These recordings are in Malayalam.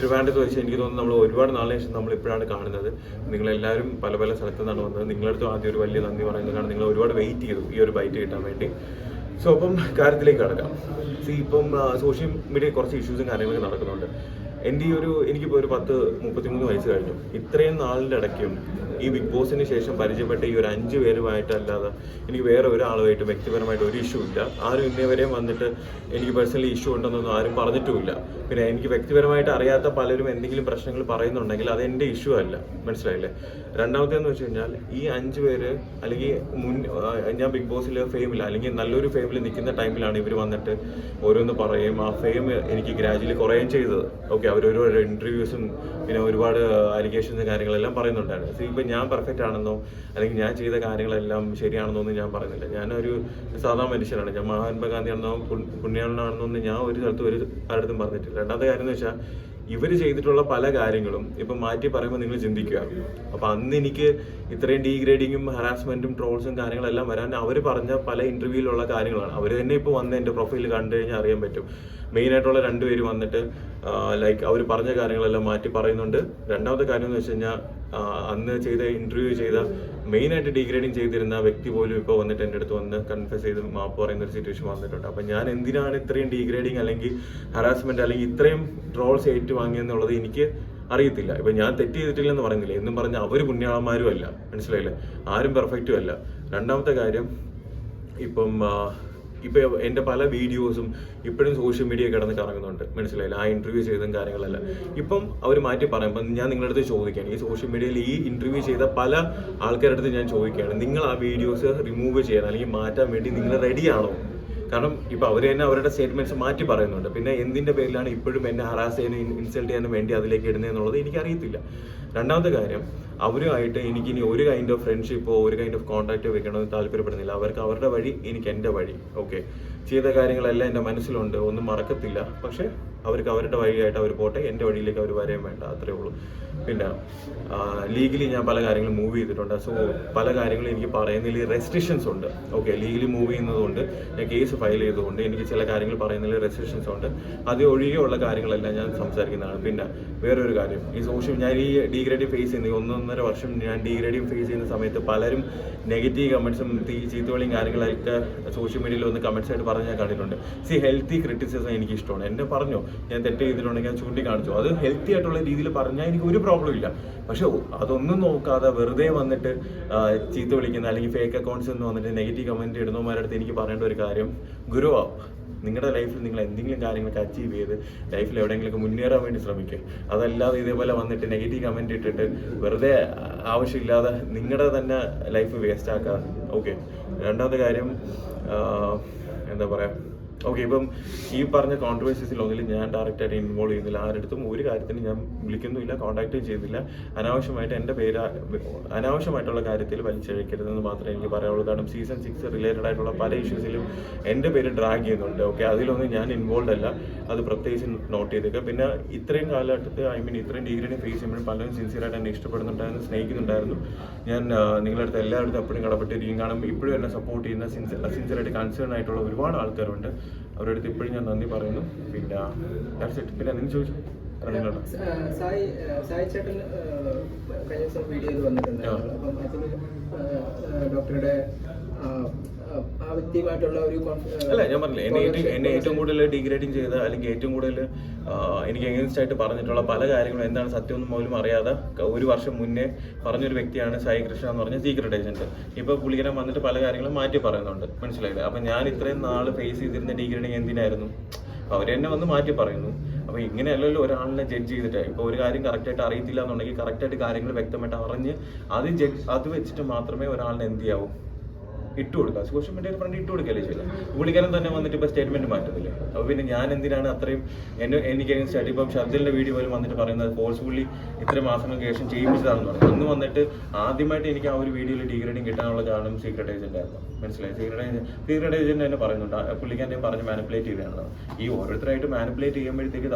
ട്രിവാൻഡ്രത്ത് വെച്ച് എനിക്ക് തോന്നുന്നു നമ്മൾ ഒരുപാട് നാളിന് ശേഷം നമ്മൾ ഇപ്പോഴാണ് കാണുന്നത്. നിങ്ങളെല്ലാവരും പല പല സ്ഥലത്തു നിന്നാണ് വന്നത്. നിങ്ങളടുത്ത് ആദ്യം ഒരു വലിയ നന്ദി പറയുന്നത് കാരണം നിങ്ങൾ ഒരുപാട് വെയിറ്റ് ചെയ്തു ഈ ഒരു ബൈറ്റ് കിട്ടാൻ വേണ്ടി. സോ അപ്പം കാര്യത്തിലേക്ക് കടക്കാം. സി ഇപ്പം സോഷ്യൽ മീഡിയ കുറച്ച് ഇഷ്യൂസും കാര്യങ്ങളൊക്കെ നടക്കുന്നുണ്ട്. എന്റെ ഈ ഒരു എനിക്കിപ്പോൾ ഒരു പത്ത് മുപ്പത്തിമൂന്ന് വയസ്സ് കഴിഞ്ഞു. ഇത്രയും നാളിന്റെ ഇടയ്ക്കും ഈ ബിഗ് ബോസിന് ശേഷം പരിചയപ്പെട്ട ഈ ഒരു അഞ്ച് പേരുമായിട്ടല്ലാതെ എനിക്ക് വേറെ ഒരാളുമായിട്ട് വ്യക്തിപരമായിട്ട് ഒരു ഇഷ്യൂ ഇല്ല. ആരും ഇന്നേവരെയും വന്നിട്ട് എനിക്ക് പേഴ്സണലി ഇഷ്യൂ ഉണ്ടെന്നൊന്നും ആരും പറഞ്ഞിട്ടുമില്ല. പിന്നെ എനിക്ക് വ്യക്തിപരമായിട്ട് അറിയാത്ത പലരും എന്തെങ്കിലും പ്രശ്നങ്ങൾ പറയുന്നുണ്ടെങ്കിൽ അത് എന്റെ ഇഷ്യൂ അല്ല. മനസ്സിലായില്ലേ? രണ്ടാമത്തേന്ന് വെച്ച് കഴിഞ്ഞാൽ ഈ അഞ്ച് പേര് അല്ലെങ്കിൽ മുൻ ഞാൻ ബിഗ് ബോസിൽ ഫെയിമില്ല അല്ലെങ്കിൽ നല്ലൊരു ഫെയിമിൽ നിൽക്കുന്ന ടൈമിലാണ് ഇവർ വന്നിട്ട് ഓരോന്ന് പറയും ആ ഫെയിം എനിക്ക് ഗ്രാജുവലി കുറയുകയും ചെയ്തത്. ഓക്കെ ഒരുപാട് ഇന്റർവ്യൂസും പിന്നെ ഒരുപാട് അലിഗേഷൻസും കാര്യങ്ങളെല്ലാം പറയുന്നുണ്ടായിരുന്നു. സോ ഇപ്പം ഞാൻ പെർഫെക്റ്റ് ആണെന്നോ അല്ലെങ്കിൽ ഞാൻ ചെയ്ത കാര്യങ്ങളെല്ലാം ശരിയാണെന്നോ ഒന്നും ഞാൻ പറയുന്നില്ല. ഞാനൊരു സാധാരണ മനുഷ്യനാണ്. ഞാൻ മഹാത്മാഗാന്ധി ആണെന്നോ പുണ്യാളനാണെന്നോ ഒന്നും ഞാൻ ഒരു സ്ഥലത്തും ഒരു പലയിടത്തും പറഞ്ഞിട്ടില്ല. രണ്ടാമത്തെ കാര്യം എന്ന് വെച്ചാൽ ഇവർ ചെയ്തിട്ടുള്ള പല കാര്യങ്ങളും ഇപ്പം മാറ്റി പറയുമ്പോൾ നിങ്ങൾ ചിന്തിക്കുക. അപ്പം അന്ന് എനിക്ക് ഇത്രയും ഡീഗ്രേഡിങ്ങും ഹറാസ്മെന്റും ട്രോൾസും കാര്യങ്ങളെല്ലാം വരാൻ അവർ പറഞ്ഞ പല ഇന്റർവ്യൂവിലുള്ള കാര്യങ്ങളാണ്. അവർ തന്നെ ഇപ്പോൾ വന്ന് എന്റെ പ്രൊഫൈൽ കണ്ടു കഴിഞ്ഞാൽ അറിയാൻ പറ്റും. മെയിനായിട്ടുള്ള രണ്ടുപേര് വന്നിട്ട് ലൈക്ക് അവർ പറഞ്ഞ കാര്യങ്ങളെല്ലാം മാറ്റി പറയുന്നുണ്ട്. രണ്ടാമത്തെ കാര്യം എന്ന് വെച്ച് കഴിഞ്ഞാൽ അന്ന് ചെയ്ത ഇന്റർവ്യൂ ചെയ്ത മെയിൻ ആയിട്ട് ഡീഗ്രേഡിങ് ചെയ്തിരുന്ന വ്യക്തി പോലും ഇപ്പോൾ വന്നിട്ട് എന്റെ അടുത്ത് വന്ന് കൺഫ്യസ് ചെയ്ത് മാപ്പ് പറയുന്ന ഒരു സിറ്റുവേഷൻ വന്നിട്ടുണ്ട്. അപ്പം ഞാൻ എന്തിനാണ് ഇത്രയും ഡീഗ്രേഡിങ് അല്ലെങ്കിൽ ഹറാസ്മെന്റ് അല്ലെങ്കിൽ ഇത്രയും ട്രോൾസ് ഏറ്റുവാങ്ങിയെന്നുള്ളത് എനിക്ക് അറിയത്തില്ല. ഇപ്പം ഞാൻ തെറ്റ് ചെയ്തിട്ടില്ല എന്ന് പറയുന്നില്ല. എന്നും പറഞ്ഞ അവർ പുണ്യാളന്മാരും അല്ല. മനസ്സിലായില്ലേ? ആരും പെർഫെക്റ്റും അല്ല. രണ്ടാമത്തെ കാര്യം ഇപ്പം ആ, ഇപ്പൊ എന്റെ പല വീഡിയോസും ഇപ്പോഴും സോഷ്യൽ മീഡിയ കിടന്ന് കറങ്ങുന്നുണ്ട്. മനസ്സിലായില്ല? ആ ഇന്റർവ്യൂ ചെയ്തതും കാര്യങ്ങളെല്ലാം. ഇപ്പം അവർ മാറ്റി പറയാം. ഇപ്പം ഞാൻ നിങ്ങളുടെ അടുത്ത് ചോദിക്കുകയാണ്. ഈ സോഷ്യൽ മീഡിയയിൽ ഈ ഇന്റർവ്യൂ ചെയ്ത പല ആൾക്കാരുടെ അടുത്ത് ഞാൻ ചോദിക്കുകയാണ്. നിങ്ങൾ ആ വീഡിയോസ് റിമൂവ് ചെയ്യാൻ അല്ലെങ്കിൽ മാറ്റാൻ വേണ്ടി നിങ്ങൾ റെഡിയാണോ കാരണം ഇപ്പൊ അവർ തന്നെ അവരുടെ സ്റ്റേറ്റ്മെന്റ്സ് മാറ്റി പറയുന്നുണ്ട്. പിന്നെ എന്തിന്റെ പേരിലാണ് ഇപ്പോഴും എന്നെ ഹറാസ് ചെയ്യാനും ഇൻസൾട്ട് ചെയ്യാനും വേണ്ടി അതിലേക്ക് ഇടുന്നത് എന്നുള്ളത് എനിക്കറിയത്തില്ല. രണ്ടാമത്തെ കാര്യം അവരുമായിട്ട് എനിക്ക് ഇനി ഒരു കൈൻഡ് ഓഫ് ഫ്രണ്ട്ഷിപ്പോ ഒരു കൈൻഡ് ഓഫ് കോൺടാക്റ്റോ വെക്കണമെന്ന് താല്പര്യപ്പെടുന്നില്ല. അവർക്ക് അവരുടെ വഴി എനിക്ക് എന്റെ വഴി. ഓക്കെ ചെയ്ത കാര്യങ്ങളെല്ലാം എന്റെ മനസ്സിലുണ്ട്. ഒന്നും മറക്കത്തില്ല. പക്ഷെ അവർക്ക് അവരുടെ വഴിയായിട്ട് അവർ പോട്ടെ. എന്റെ വഴിയിലേക്ക് അവർ വരാൻ വേണ്ട. അത്രേ ഉള്ളൂ. പിന്നെ ലീഗലി ഞാൻ പല കാര്യങ്ങളും മൂവ് ചെയ്തിട്ടുണ്ട്. സോ പല കാര്യങ്ങളും എനിക്ക് പറയുന്നതിൽ റെസ്ട്രിക്ഷൻസ് ഉണ്ട്. ഓക്കെ ലീഗലി മൂവ് ചെയ്യുന്നതുകൊണ്ട് ഞാൻ കേസ് ഫയൽ ചെയ്തുകൊണ്ട് എനിക്ക് ചില കാര്യങ്ങൾ പറയുന്നതിൽ റെസ്ട്രിക്ഷൻസ് ഉണ്ട്. അത് ഒഴികെയുള്ള കാര്യങ്ങളെല്ലാം ഞാൻ സംസാരിക്കുന്നതാണ്. പിന്നെ വേറൊരു കാര്യം. ഈ സോഷ്യൽ ഞാൻ ഈ ഡീഗ്രേഡിങ് ഫേസ് ചെയ്യുന്ന ഈ ഒന്നൊന്നര വർഷം ഞാൻ ഡീഗ്രേഡിങ് ഫേസ് ചെയ്യുന്ന സമയത്ത് പലരും നെഗറ്റീവ് കമൻസും ചീത്തവിളിയും കാര്യങ്ങളൊക്കെ സോഷ്യൽ മീഡിയയിൽ വന്ന് കമൻസ് ആയിട്ട് പറഞ്ഞ് ഞാൻ കണ്ടിട്ടുണ്ട്. സി ഹെൽത്തി ക്രിറ്റിസിസം എനിക്ക് ഇഷ്ടമാണ് എന്നെ പറഞ്ഞു. ഞാൻ തെറ്റ് ചെയ്തിട്ടുണ്ടെങ്കിൽ ഞാൻ ചൂണ്ടിക്കാണിച്ചു. അത് ഹെൽത്തി ആയിട്ടുള്ള രീതിയിൽ പറഞ്ഞാൽ എനിക്ക് ഒരു പ്രോബ്ലം ഇല്ല. പക്ഷെ അതൊന്നും നോക്കാതെ വെറുതെ വന്നിട്ട് ചീത്ത വിളിക്കുന്ന അല്ലെങ്കിൽ ഫേക്ക് അക്കൗണ്ട്സ് എന്ന് വന്നിട്ട് നെഗറ്റീവ് കമന്റ് ഇടുന്നവന്മാരുടെ അടുത്ത് എനിക്ക് പറയേണ്ട ഒരു കാര്യം ഗുരു നിങ്ങളുടെ ലൈഫിൽ നിങ്ങൾ എന്തെങ്കിലും കാര്യങ്ങളൊക്കെ അച്ചീവ് ചെയ്ത് ലൈഫിൽ എവിടെയെങ്കിലുമൊക്കെ മുന്നേറാൻ വേണ്ടി ശ്രമിക്കുക അതല്ലാതെ ഇതേപോലെ വന്നിട്ട് നെഗറ്റീവ് കമന്റ് ഇട്ടിട്ട് വെറുതെ ആവശ്യമില്ലാതെ നിങ്ങളുടെ തന്നെ ലൈഫ് വേസ്റ്റ് ആക്കാതെ ഓക്കെ രണ്ടാമത്തെ കാര്യം എന്താ പറയുക ഓക്കെ ഇപ്പം ഈ പറഞ്ഞ കോൺട്രവേഴ്സീസിൽ ഒന്നിലും ഞാൻ ഡയറക്റ്റ് ആയിട്ട് ഇൻവോൾവ് ചെയ്യുന്നില്ല. ആരുടെ ഒരു കാര്യത്തിന് ഞാൻ വിളിക്കുന്നുമില്ല കോൺടാക്റ്റും ചെയ്യുന്നില്ല അനാവശ്യമായിട്ട് എന്റെ പേര് അനാവശ്യമായിട്ടുള്ള കാര്യത്തിൽ വലിച്ചഴിക്കരുതെന്ന് മാത്രമേ എനിക്ക് പറയാനുള്ളൂ കാരണം സീസൺ സിക്സ് റിലേറ്റഡ് ആയിട്ടുള്ള പല ഇഷ്യൂസിലും എന്റെ പേര് ഡ്രാഗ് ചെയ്യുന്നുണ്ട്. ഓക്കെ അതിലൊന്നും ഞാൻ ഇൻവോൾവ് അല്ല. അത് പ്രത്യേകിച്ച് നോട്ട് ചെയ്തേക്കുക പിന്നെ ഇത്രയും കാലഘട്ടത്തിൽ ഐ മീൻ ഇത്രയും ഡിഗ്രീനെ ഫേസ് ചെയ്യുമ്പോൾ പലരും സിൻസിയറായിട്ട് എന്നെ ഇഷ്ടപ്പെടുന്നുണ്ടായിരുന്നു സ്നേഹിക്കുന്നുണ്ടായിരുന്നു. ഞാൻ നിങ്ങളുടെ അടുത്ത് എല്ലായിടത്തും എപ്പോഴും കടപ്പെട്ടിരിക്കും. കാരണം ഇപ്പോഴും എന്നെ സപ്പോർട്ട് ചെയ്യുന്ന സിൻസിയർ സിൻസിയറായിട്ട് കൺസേൺ ആയിട്ടുള്ള ഒരുപാട് ആൾക്കാരുണ്ട്. അവരുടെ അടുത്ത് ഇപ്പോഴും ഞാൻ നന്ദി പറയുന്നു പിന്നെ. പിന്നെ നിങ്ങൾ ചോദിച്ചു. സായി സായി ചേട്ടൻ കഴിഞ്ഞ ദിവസം വന്നിട്ടുണ്ടായിരുന്നു അപ്പം ആ, ഡോക്ടറുടെ ആ, വ്യക്തിയുമായിട്ടുള്ള ഒരു അല്ല ഞാൻ പറഞ്ഞില്ല എന്നെ ഏറ്റവും എന്നെ ഏറ്റവും കൂടുതൽ ഡീഗ്രേഡിങ് ചെയ്ത അല്ലെങ്കിൽ ഏറ്റവും കൂടുതൽ എനിക്ക് എഗൻസ്റ്റ് ആയിട്ട് പറഞ്ഞിട്ടുള്ള പല കാര്യങ്ങളും എന്താണ് സത്യം പോലും അറിയാതെ ഒരു വർഷം മുന്നേ പറഞ്ഞൊരു വ്യക്തിയാണ് സായി കൃഷ്ണ എന്ന് പറഞ്ഞ സീക്രട്ട് ഏജന്റ് ഇപ്പൊ പുള്ളിക്കാരൻ വന്നിട്ട് പല കാര്യങ്ങളും മാറ്റി പറയുന്നുണ്ട്. മനസ്സിലായില്ലേ? അപ്പൊ ഞാൻ ഇത്രയും നാൾ ഫേസ് ചെയ്തിരുന്ന ഡിഗ്രേഡിങ് എന്തിനായിരുന്നു? അവർ തന്നെ വന്ന് മാറ്റി പറയുന്നു. അപ്പൊ ഇങ്ങനെയല്ലല്ലോ ഒരാളിനെ ജഡ്ജ് ചെയ്തിട്ട്. ഇപ്പൊ ഒരു കാര്യം കറക്റ്റ് ആയിട്ട് അറിയത്തില്ല എന്നുണ്ടെങ്കിൽ കറക്റ്റ് ആയിട്ട് കാര്യങ്ങൾ വ്യക്തമായിട്ട് അറിഞ്ഞ് അത് ജഡ്ജ് അത് വെച്ചിട്ട് മാത്രമേ ഒരാളിനെ എന്ത് ചെയ്യാവൂ? ഇട്ട് കൊടുക്കുക സോഷ്യൽ മീഡിയയിൽ പറഞ്ഞിട്ട് ഇട്ട് കൊടുക്കുകയല്ലേ ചെയ്യുന്നത് പുള്ളിക്കാരൻ തന്നെ വന്നിട്ട് ഇപ്പോൾ സ്റ്റേറ്റ്മെന്റ് മാറ്റത്തില്ലേ? അപ്പോൾ പിന്നെ ഞാൻ എന്തിനാണ് അത്രയും എന്നെ എനിക്ക് സ്റ്റഡി ഇപ്പം ഷർദിലിന്റെ വീഡിയോ പോലും വന്നിട്ട് പറയുന്നത് ഫോഴ്സ്ഫുള്ളി ഇത്ര മാസങ്ങൾക്ക് ശേഷം ചെയ്യിപ്പിച്ചതാണെന്ന് പറഞ്ഞു. അന്ന് വന്നിട്ട് ആദ്യമായിട്ട് എനിക്ക് ആ ഒരു വീഡിയോയിൽ ഡിഗ്രേഡിങ് കിട്ടാനുള്ള കാരണം സീക്രട്ട് ഏജന്റ് ആയിരുന്നു. മനസ്സിലായി? സീക്രട്ട് ഏജന്റ് സീക്രട്ട് ഏജന്റ് തന്നെ പറയുന്നുണ്ട്. പുള്ളിക്കാരനെ പറഞ്ഞ് മാനിപ്പുലേറ്റ് ചെയ്തതാണ് ഈ ഓരോരുത്തരായിട്ട് മാനിപ്പുലേറ്റ് ചെയ്യുമ്പോഴത്തേക്ക്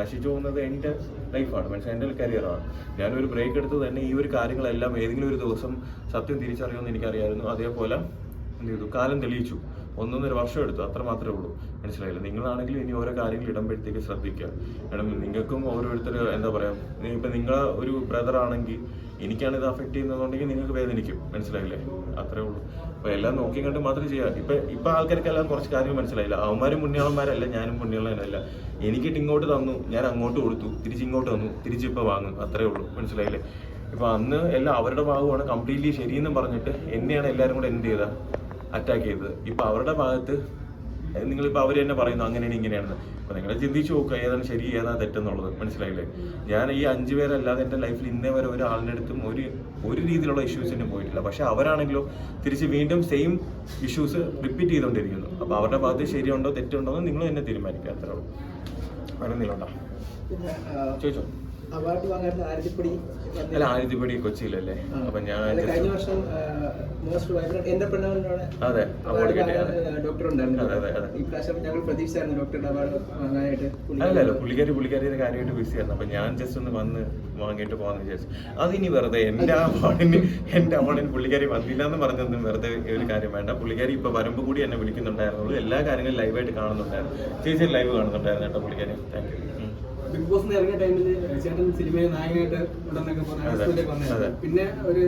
നശിച്ചു പോകുന്നത് എന്റെ ലൈഫാണ് മനസ്സിലായി? എന്റെ കരിയറാണ് ഞാനൊരു ബ്രേക്ക് എടുത്ത് തന്നെ ഈ ഒരു കാര്യങ്ങളെല്ലാം ഏതെങ്കിലും ഒരു ദിവസം സത്യം തിരിച്ചറിയുമെന്ന് എനിക്കറിയായിരുന്നു. അതേപോലെ എന്ത് ചെയ്തു കാലം തെളിയിച്ചു. ഒന്നൊന്നര വർഷം എടുത്തു. അത്ര മാത്രമേ ഉള്ളൂ. മനസ്സിലായില്ല? നിങ്ങളാണെങ്കിലും ഇനി ഓരോ കാര്യങ്ങൾ ഇടുമ്പോഴത്തേക്ക് ശ്രദ്ധിക്കുക. കാരണം നിങ്ങൾക്കും ഓരോരുത്തർ എന്താ പറയുക ഇപ്പം നിങ്ങൾ ഒരു ബ്രദർ ആണെങ്കിൽ എനിക്കാണ് ഇത് അഫക്റ്റ് ചെയ്യുന്നതുണ്ടെങ്കിൽ നിങ്ങൾക്ക് വേദനിക്കും. മനസ്സിലായില്ലേ? അത്രേ ഉള്ളൂ. അപ്പോൾ എല്ലാം നോക്കി കണ്ട് മാത്രമേ ചെയ്യുക. ഇപ്പം ഇപ്പം ആൾക്കാർക്കെല്ലാം കുറച്ച് കാര്യങ്ങൾ മനസ്സിലായില്ല? അവന്മാരും പുണ്യാളന്മാരല്ല ഞാനും പുണ്യാളനല്ല എനിക്കിട്ട് ഇങ്ങോട്ട് തന്നു ഞാൻ അങ്ങോട്ട് കൊടുത്തു തിരിച്ച് ഇങ്ങോട്ട് തന്നു തിരിച്ചിപ്പോൾ വാങ്ങും. അത്രേ ഉള്ളൂ. മനസ്സിലായില്ലേ? ഇപ്പൊ അന്ന് എല്ലാം അവരുടെ ഭാഗമാണ് കംപ്ലീറ്റ്ലി ശരിയെന്നും പറഞ്ഞിട്ട് എന്നെയാണ് എല്ലാവരും കൂടെ എന്ത് ചെയ്ത? അറ്റാക്ക് ചെയ്തത്. ഇപ്പൊ അവരുടെ ഭാഗത്ത് നിങ്ങളിപ്പോൾ അവർ തന്നെ പറയുന്നു അങ്ങനെയാണ് ഇങ്ങനെയാണ് അപ്പൊ നിങ്ങൾ ചിന്തിച്ചു നോക്കുക ഏതാണ് ശരി ഏതാണ് തെറ്റെന്നുള്ളത്. മനസ്സിലായില്ലേ? ഞാൻ ഈ അഞ്ചു പേരല്ലാതെ എന്റെ ലൈഫിൽ ഇന്നേ വരെ ഒരാളിന്റെ അടുത്തും ഒരു ഒരു രീതിയിലുള്ള ഇഷ്യൂസിന് പോയിട്ടില്ല. പക്ഷെ അവരാണെങ്കിലോ തിരിച്ച് വീണ്ടും സെയിം ഇഷ്യൂസ് റിപ്പീറ്റ് ചെയ്തുകൊണ്ടിരിക്കുന്നു. അപ്പോൾ അവരുടെ ഭാഗത്ത് ശരിയുണ്ടോ തെറ്റുണ്ടോ എന്ന് നിങ്ങൾ തന്നെ തീരുമാനിക്കുക അത്രേ ഉള്ളൂ. വരുന്നില്ലോട്ടാ പിന്നെ ചോദിച്ചോ? അവാർഡ് ആരതിപ്പൊടി അല്ല ആദ്യത്തെപ്പടി കൊച്ചിയിലല്ലേ? അപ്പൊ ഞാൻ കഴിഞ്ഞ വർഷം മോസ്റ്റ് വൈബ്രന്റ് എന്റർപ്രണറിനോട് അതെ അവാർഡ് ഡോക്ടർ ഉണ്ടായിരുന്നു. ഞങ്ങൾ പ്രതീക്ഷിച്ചായിരുന്നു ഡോക്ടറുടെ അവാർഡ് വാങ്ങാനായിട്ട് അല്ല അല്ല പുള്ളിക്കാരി പുള്ളിക്കാരിയുടെ കാര്യമായിട്ട് ബിസി ആയിരുന്നു. അപ്പൊ ഞാൻ ജസ്റ്റ് ഒന്ന് വന്ന് വാങ്ങിയിട്ട് പോകാന്ന് വിചാരിച്ചു. അതിനി വെറുതെ എന്റെ അവാർഡിന് എന്റെ അവാർഡിന് പുള്ളിക്കാരി വന്നില്ല എന്ന് പറഞ്ഞൊന്നും വെറുതെ ഒരു കാര്യം വേണ്ട. പുള്ളിക്കാരി ഇപ്പൊ വരുമ്പോ കൂടി എന്നെ വിളിക്കുന്നുണ്ടായിരുന്നുള്ളൂ. എല്ലാ കാര്യങ്ങളും ലൈവായിട്ട് കാണുന്നുണ്ടായിരുന്നു. ചേച്ചി ലൈവ് കാണുന്നുണ്ടായിരുന്നു കേട്ടോ പുള്ളിക്കാരി. താങ്ക് യു ബിഗ് ബോസ് ഇറങ്ങിയ ടൈമിൽ ചേട്ടൻ സിനിമയിൽ നായകനായിട്ട് ഉണ്ടെന്നൊക്കെ പറഞ്ഞു പിന്നെ ഒരു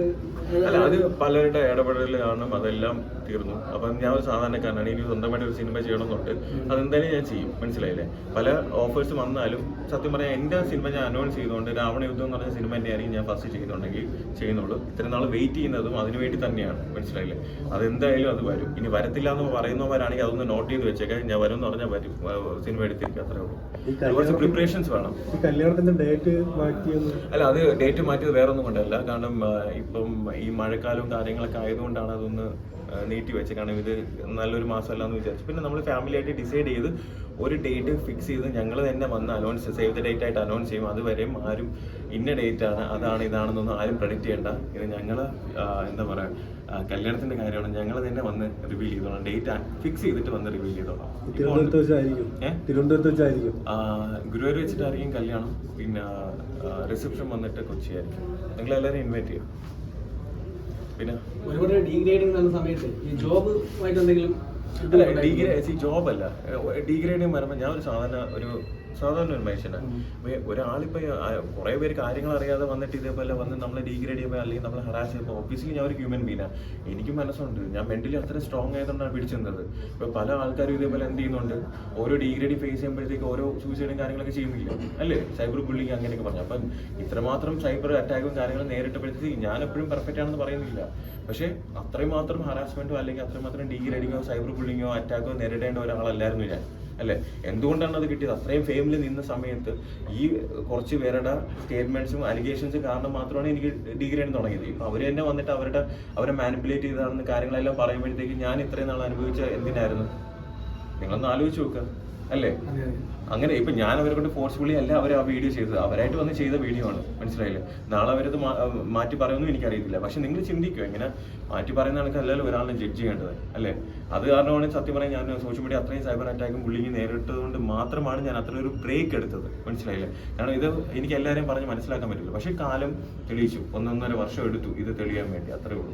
അല്ല അത് പലരുടെ ഇടപെടലാണ് കാണും അതെല്ലാം തീർന്നു. അപ്പം ഞാൻ ഒരു സാധാരണക്കാരനാണ്. ഇനി സ്വന്തമായിട്ട് ഒരു സിനിമ ചെയ്യണമെന്നുണ്ട്. അതെന്തായാലും ഞാൻ ചെയ്യും. മനസ്സിലായില്ലേ? പല ഓഫേഴ്സ് വന്നാലും സത്യം പറയാൻ എന്റെ സിനിമ ഞാൻ അനൗൺസ് ചെയ്തുകൊണ്ട് രാവണ യുദ്ധം എന്ന് പറഞ്ഞ സിനിമ തന്നെയായിരിക്കും ഞാൻ ഫസ്റ്റ് ചെയ്യുന്നുണ്ടെങ്കിൽ ചെയ്യുന്നുള്ളൂ. ഇത്രയും നാൾ വെയിറ്റ് ചെയ്യുന്നതും അതിനുവേണ്ടി തന്നെയാണ്. മനസ്സിലായില്ലേ? അതെന്തായാലും അത് വരും. ഇനി വരത്തില്ല എന്ന് പറയുന്നവരാണെങ്കിൽ അതൊന്ന് നോട്ട് ചെയ്ത് വെച്ചേക്കാം. ഞാൻ വരും എന്ന് പറഞ്ഞാൽ വരും. സിനിമ എടുത്തിരിക്കും അത്രേ ഉള്ളൂ. കുറച്ച് പ്രിപ്പറേഷൻസ് വേണം. കല്യാണത്തിന്റെ ഡേറ്റ് മാറ്റിയത് അല്ല അത് ഡേറ്റ് മാറ്റിയത് വേറെ ഒന്നും കൊണ്ടല്ല. കാരണം ഇപ്പം ഈ മഴക്കാലവും കാര്യങ്ങളൊക്കെ ആയതുകൊണ്ടാണ് അതൊന്ന് നീട്ടി വെച്ചത് കാരണം ഇത് നല്ലൊരു മാസമല്ല എന്ന് വിചാരിച്ചു. പിന്നെ നമ്മൾ ഫാമിലി ആയിട്ട് ഡിസൈഡ് ചെയ്ത് ഒരു ഡേറ്റ് ഫിക്സ് ചെയ്ത് ഞങ്ങൾ തന്നെ വന്ന് അനൗൺസ് സേവ് ദ ഡേറ്റ് ആയിട്ട് അനൗൺസ് ചെയ്യും. അതുവരെയും ആരും ഇന്ന ഡേറ്റ് ആണ് അതാണ് ഇതാണെന്നൊന്നും ആരും പ്രഡിക്റ്റ് ചെയ്യണ്ട. ഇത് ഞങ്ങൾ എന്താ പറയുക കല്യാണത്തിന്റെ കാര്യമാണ്. ഞങ്ങൾ തന്നെ വന്ന് റിവീൽ ചെയ്തോളാം. ഡേറ്റ് ഫിക്സ് ചെയ്തിട്ട് വന്ന് റിവീൽ ചെയ്തോളാം. തിരുവനന്തപുരത്ത് വെച്ചായിരിക്കും. ഗുരുവായൂർ വെച്ചിട്ടായിരിക്കും കല്യാണം. പിന്നെ റിസപ്ഷൻ വന്നിട്ട് കൊച്ചിയായിരിക്കും. നിങ്ങൾ എല്ലാവരും ഇൻവൈറ്റ് ചെയ്യും. പിന്നെ ഒരുപാട് ഡീഗ്രേഡിംഗ് നടന്ന സമയത്ത് ഈ ജോബുമായിട്ട് എന്തെങ്കിലും അല്ല ഡിഗ്രേ ജോബല്ല ഡിഗ്രേഡിംഗ് വരുമ്പോൾ ഞാൻ ഒരു സാധാരണ ഒരു സാധാരണ ഒരു മനുഷ്യനാണ് ഒരാളിപ്പോ കുറെ പേര് കാര്യങ്ങൾ അറിയാതെ വന്നിട്ട് ഇതേപോലെ വന്ന് നമ്മളെ ഡീഗ്രേഡ് ചെയ്യുമ്പോൾ അല്ലെങ്കിൽ നമ്മളെ ഹറാസ് ചെയ്യുമ്പോൾ ഒബ്വിയസ്ലി ഞാൻ ഒരു ഹ്യൂമൻ ബീനാണ് എനിക്ക് മനസ്സുണ്ട്. ഞാൻ മെന്റലി അത്ര സ്ട്രോങ് ആയതുകൊണ്ടാണ് പിടിച്ചിരുന്നത് ഇപ്പൊ പല ആൾക്കാരും ഇതേപോലെ എന്ത് ചെയ്യുന്നുണ്ട്? ഓരോ ഡീഗ്രേഡ് ഫേസ് ചെയ്യുമ്പോഴത്തേക്ക് ഓരോ സൂസൈഡും കാര്യങ്ങളൊക്കെ ചെയ്യുന്നില്ല. അല്ലേ? സൈബർ ബുള്ളിങ് അങ്ങനെയൊക്കെ പറഞ്ഞു. അപ്പം ഇത്രമാത്രം സൈബർ അറ്റാക്കും കാര്യങ്ങളും നേരിട്ടപ്പോഴത്തേക്ക് ഞാൻ എപ്പോഴും പെർഫെക്റ്റ് ആണെന്ന് പറയുന്നില്ല. പക്ഷേ അത്രയും മാത്രം ഹറാസ്മെന്റോ അല്ലെങ്കിൽ അത്രമാത്രം ഡീഗ്രേഡിങ്ങോ സൈബർ ബുള്ളിങ്ങോ അറ്റാക്കോ നേരിടേണ്ട ഒരാളല്ലായിരുന്നു ഞാൻ. അല്ലേ? എന്തുകൊണ്ടാണ് അത് കിട്ടിയത്? അത്രയും ഫെയിമിൽ നിന്ന സമയത്ത് ഈ കുറച്ച് പേരുടെ സ്റ്റേറ്റ്മെന്റ്സും അലിഗേഷൻസും കാരണം മാത്രമാണ് എനിക്ക് ഡിഗ്രി ഡിഗ്രേഡ് തുടങ്ങിയത്. അവർ തന്നെ വന്നിട്ട് അവരുടെ അവരെ മാനിപ്പുലേറ്റ് ചെയ്താണെന്ന് കാര്യങ്ങളെല്ലാം പറയുമ്പോഴത്തേക്ക് ഞാൻ ഇത്രയും നാൾ അനുഭവിച്ച എന്തിനായിരുന്നു? നിങ്ങളൊന്ന് ആലോചിച്ച് നോക്കുക അല്ലേ? അങ്ങനെ ഇപ്പൊ ഞാൻ അവരെ കൊണ്ട് ഫോഴ്സ്ഫുള്ളി അല്ല അവർ ആ വീഡിയോ ചെയ്തത്. അവരായിട്ട് വന്ന് ചെയ്ത വീഡിയോ ആണ്. മനസ്സിലായില്ലേ? നാളെ അവരത് മാറ്റി പറയുമെന്നും എനിക്കറിയത്തില്ല. പക്ഷെ നിങ്ങൾ ചിന്തിക്കുക ഇങ്ങനെ മാറ്റി പറയുന്ന ആൾക്കല്ലല്ലോ ഒരാളിനെ ജഡ്ജ് ചെയ്യേണ്ടത് അല്ലേ? അത് കാരണമാണ് സത്യം പറയാൻ ഞാൻ സോഷ്യൽ മീഡിയ അത്രയും സൈബർ അറ്റാക്കും ബുള്ളിങ് നേരിട്ടത് കൊണ്ട് മാത്രമാണ് ഞാൻ അത്ര ഒരു ബ്രേക്ക് എടുത്തത്. മനസ്സിലായില്ലേ? കാരണം ഇത് എനിക്ക് എല്ലാവരെയും പറഞ്ഞ് മനസ്സിലാക്കാൻ പറ്റില്ല. പക്ഷെ കാലം തെളിയിച്ചു. ഒന്നൊന്നര വർഷം എടുത്തു ഇത് തെളിയാൻ വേണ്ടി. അത്രേ ഉള്ളൂ.